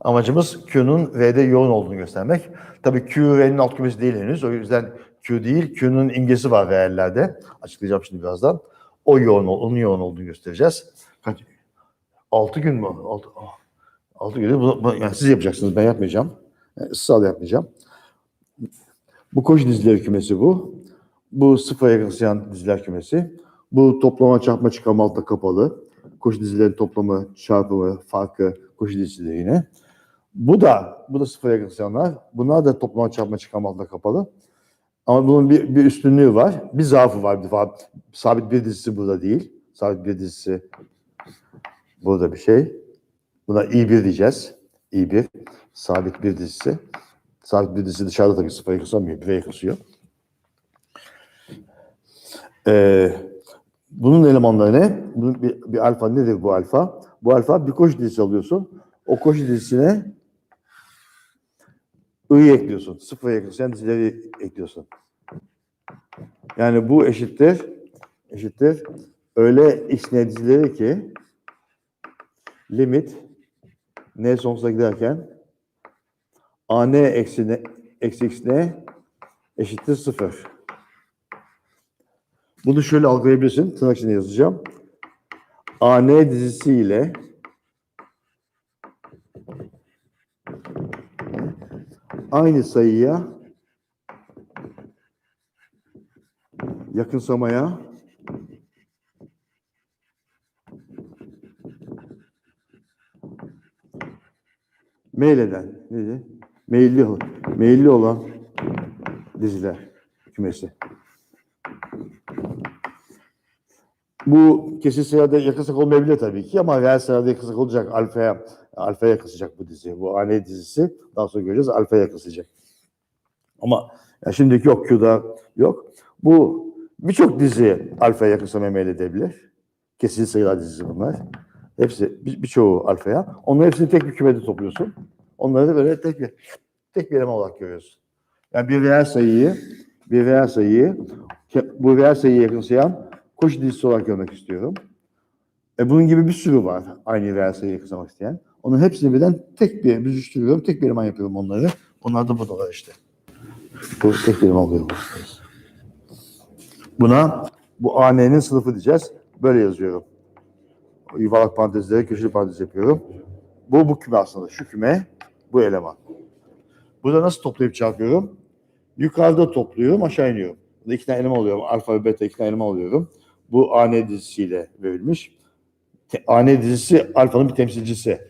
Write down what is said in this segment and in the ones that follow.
Amacımız Q'nun V'de yoğun olduğunu göstermek. Tabii Q V'nin alt kümesi değil henüz. O yüzden Q değil, Q'nun imgesi var V'lerde. Açıklayacağım şimdi birazdan. O yoğun, onun yoğun olduğunu göstereceğiz. Kaç? 6 gün mü? 6, 6 gün. Bu, bu- yani siz yapacaksınız, ben yapmayacağım. Yani ısrarla yapmayacağım. Bu koşu dizileri kümesi bu. Bu sıfıra yakınsayan diziler kümesi. Bu toplama, çarpma, çıkarma altta kapalı. Koşu dizilerin toplamı, çarpımı, farkı, koşu dizileri yine. Bu da, bu da sıfıra yakınsayanlar. Bunlar da toplama, çarpma, çıkarma altında kapalı. Ama bunun bir, bir üstünlüğü var. Bir zaafı var. Bir var. Sabit bir dizisi burada değil. Sabit bir dizisi burada bir şey. Buna i1 diyeceğiz. i1. Sabit bir dizisi. Sabit bir dizisi dışarıda tabii sıfıra yakınsamıyor. Bire yakınsıyor. Ee, bunun elemanları ne? Bunun bir, bir alfa nedir bu alfa? Bu alfa bir koşu dizisi alıyorsun. O koşu dizisine i'yi ekliyorsun. Sıfıra yakınsayan dizileri ekliyorsun. Yani bu eşittir eşittir öyle x n dizileri ki limit n sonsuza giderken a n eksi eksi x n eşittir sıfır. Bunu şöyle algılayabilirsin. Tırnak içinde yazacağım. a n dizisi ile aynı sayıya yakınsamaya meyleden neydi? Meyilli, meyilli olan diziler kümesi. Bu kesin sayıda yakınsak olmayabilir tabii ki ama reel sayıda yakınsak olacak. Alfaya alfaya yakınsacak bu dizi. Bu AN dizisi daha sonra göreceğiz alfaya yakınsacak. Ama ya şimdiki yok Q'da yok. Bu birçok dizi alfaya yakınsamaya meyledebilir. Kesin sayılar dizisi bunlar. Hepsi bir- birçoğu alfaya. Onların hepsini tek bir kümede topluyorsun. Onları da böyle tek bir tek bir eleman olarak görüyorsun. Yani bir reel sayıyı bir reel sayıyı bu reel sayıya yakınsayan koşu dizisi olarak görmek istiyorum. E bunun gibi bir sürü var aynı reel sayıya yakınsamak isteyen. Onun hepsini birden tek bir büzüştürüyorum. Tek bir eleman yapıyorum onları. Onlar da buradalar işte. Bu tek bir eleman oluyor. bu. Buna bu AN'nin sınıfı diyeceğiz. Böyle yazıyorum. Yuvarlak parantezlere köşeli parantez yapıyorum. Bu bu küme aslında. Şu küme bu eleman. Burada nasıl toplayıp çarpıyorum? Yukarıda topluyorum, aşağı iniyorum. Burada iki tane eleman alıyorum. Alfa ve beta iki tane eleman alıyorum. Bu AN dizisiyle verilmiş. Te- AN dizisi alfanın bir temsilcisi.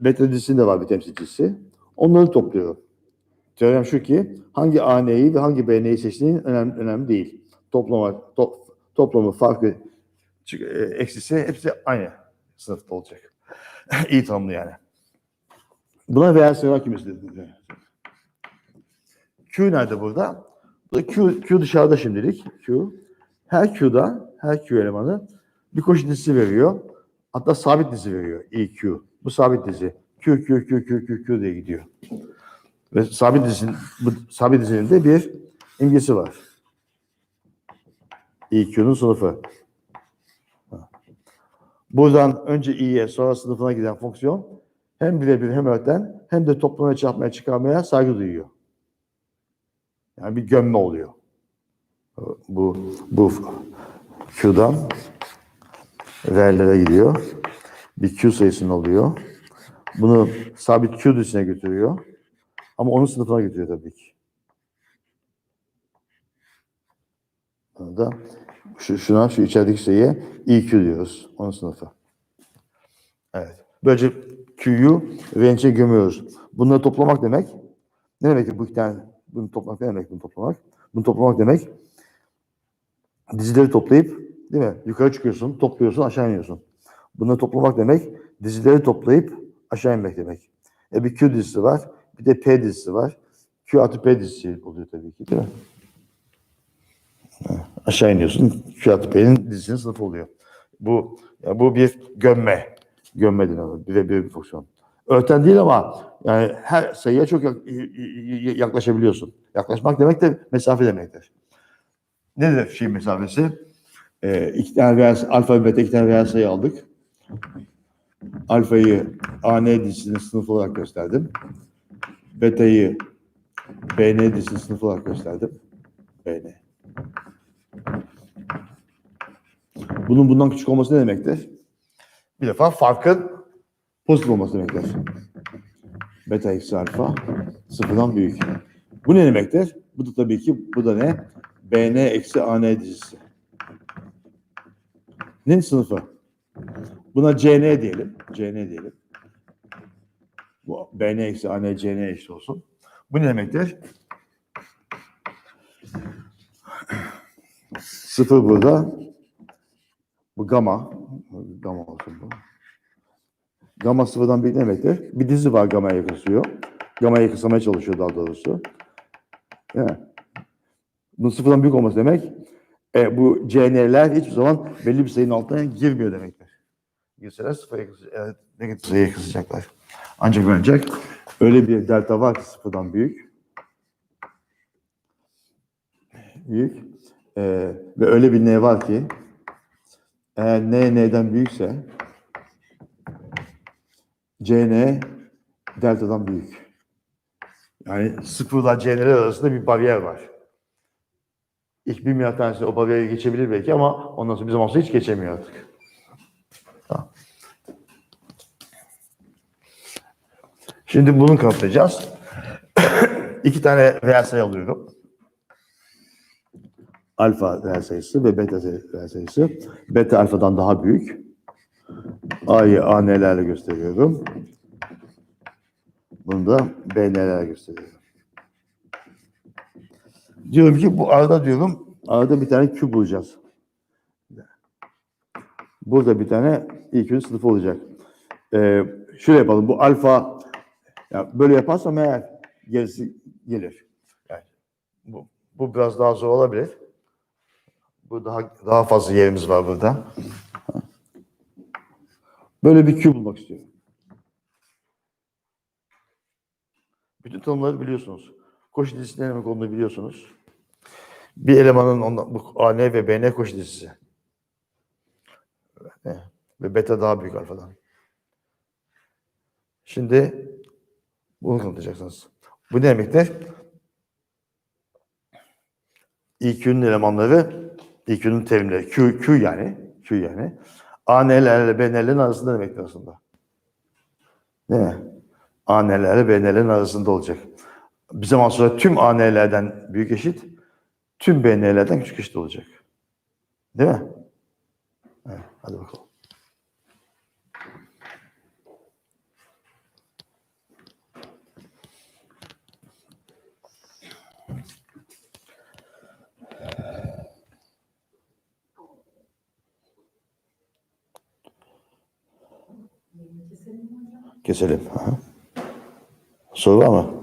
Beta dizisinin de var bir temsilcisi. Onları topluyorum. Teorem şu ki hangi AN'yi ve hangi BN'yi seçtiğin önemli, önemli değil. Toplama, top, toplamı, farkı, e, eksisi hepsi aynı sınıfta olacak. İyi tanımlı yani. Buna reel sayılar kümesi. Q nerede? Burada Q, Q dışarıda şimdilik. Q. Her Q'da, her Q elemanı bir koşu dizisi veriyor. Hatta sabit dizi veriyor. EQ. Bu sabit dizi. Q, Q, Q, Q, Q, Q diye gidiyor. Ve sabit dizinin, bu sabit dizinin de bir imgesi var. EQ'nun sınıfı. Buradan önce i'ye sonra sınıfına giden fonksiyon hem birebir hem öğreten hem de toplamaya çarpmaya çıkarmaya saygı duyuyor. Yani bir gömme oluyor. Bu bu Q'dan R'lere gidiyor. Bir Q sayısının oluyor. Bunu sabit Q dizisine götürüyor. Ama onun sınıfına götürüyor tabii ki. Burada şu, şuna, şu içerideki şeye EQ diyoruz. Onun sınıfı. Evet. Böylece Q'yu range'e gömüyoruz. Bunları toplamak demek. Ne demek ki bu iki tane? Bunu toplamak ne demek bunu toplamak? Bunu toplamak demek dizileri toplayıp değil mi? Yukarı çıkıyorsun, topluyorsun, aşağı iniyorsun. Bunları toplamak demek dizileri toplayıp aşağı inmek demek. E bir Q dizisi var, bir de P dizisi var. Q artı P dizisi oluyor tabii ki değil mi? Aşağı iniyorsun, Q artı P'nin dizisinin sınıfı oluyor. Bu ya bu bir gömme. Gömme deniyor. Bir de bir fonksiyon. Örten değil ama yani her sayıya çok yak- yaklaşabiliyorsun. Yaklaşmak demek de mesafe demektir. Nedir şey mesafesi? Ee, iki tane reel, alfa ve beta iki tane reel sayı aldık. alfayı AN dizisinin sınıfı olarak gösterdim. Beta'yı BN dizisinin sınıfı olarak gösterdim. BN. Bunun bundan küçük olması ne demektir? Bir defa farkın pozitif olması demektir. Beta eksi alfa sıfırdan büyük. Bu ne demektir? Bu da tabii ki bu da ne? BN eksi AN dizisi. Nin sınıfı. Buna CN diyelim. CN diyelim. Bu BN eksi AN CN eşit olsun. Bu ne demektir? Sıfır burada. Bu gamma. Gamma olsun bu. Gamma sıfırdan büyük ne demektir? Bir dizi var gamma'ya kısıyor. Gamma'yı kısamaya çalışıyor daha doğrusu. Mi? Bunun sıfırdan büyük olması demek e, bu CN'ler hiçbir zaman belli bir sayının altına girmiyor demektir. Girseler sıfıra kısacak, evet, negatif sayıya kısacaklar. Ancak ancak öyle bir delta var ki sıfırdan büyük. Büyük. E, ve öyle bir n var ki eğer n n'den büyükse cn delta'dan büyük. Yani sıfırla c'ler arasında bir bariyer var. İlk bir milyar tanesi o bariyeri geçebilir belki ama ondan sonra zaman sonra hiç geçemiyor artık. Şimdi bunu kanıtlayacağız. İki tane reel sayı alıyorum. Alfa reel sayısı ve beta reel sayısı. Beta alfadan daha büyük. A'yı AN'lerle gösteriyorum. Bunu da BN'lerle gösteriyorum. Diyorum ki bu arada diyorum arada bir tane Q bulacağız. Burada bir tane İQ'nun sınıfı olacak. Ee, şöyle yapalım. Bu alfa ya böyle yaparsam eğer gerisi gelir. Yani bu, bu biraz daha zor olabilir. Bu daha daha fazla yerimiz var burada. Böyle bir Q bulmak istiyorum. Bütün tanımları biliyorsunuz. Koşu dizisi ne demek olduğunu biliyorsunuz. Bir elemanın ondan, bu AN ve BN koşu dizisi. Ve beta daha büyük alfadan. Şimdi bunu kanıtlayacaksınız. Bu ne demektir? İQ'nun elemanları, İQ'nun terimleri, Q, Q yani, Q yani, AN'lerle BN'lerin arasında demektir aslında. Değil mi? AN'lerle BN'lerin arasında olacak. Bir zaman sonra tüm AN'lerden büyük eşit, tüm BN'lerden küçük eşit olacak. Değil mi? Evet, hadi bakalım. Keselim. Aha. Soru var mı?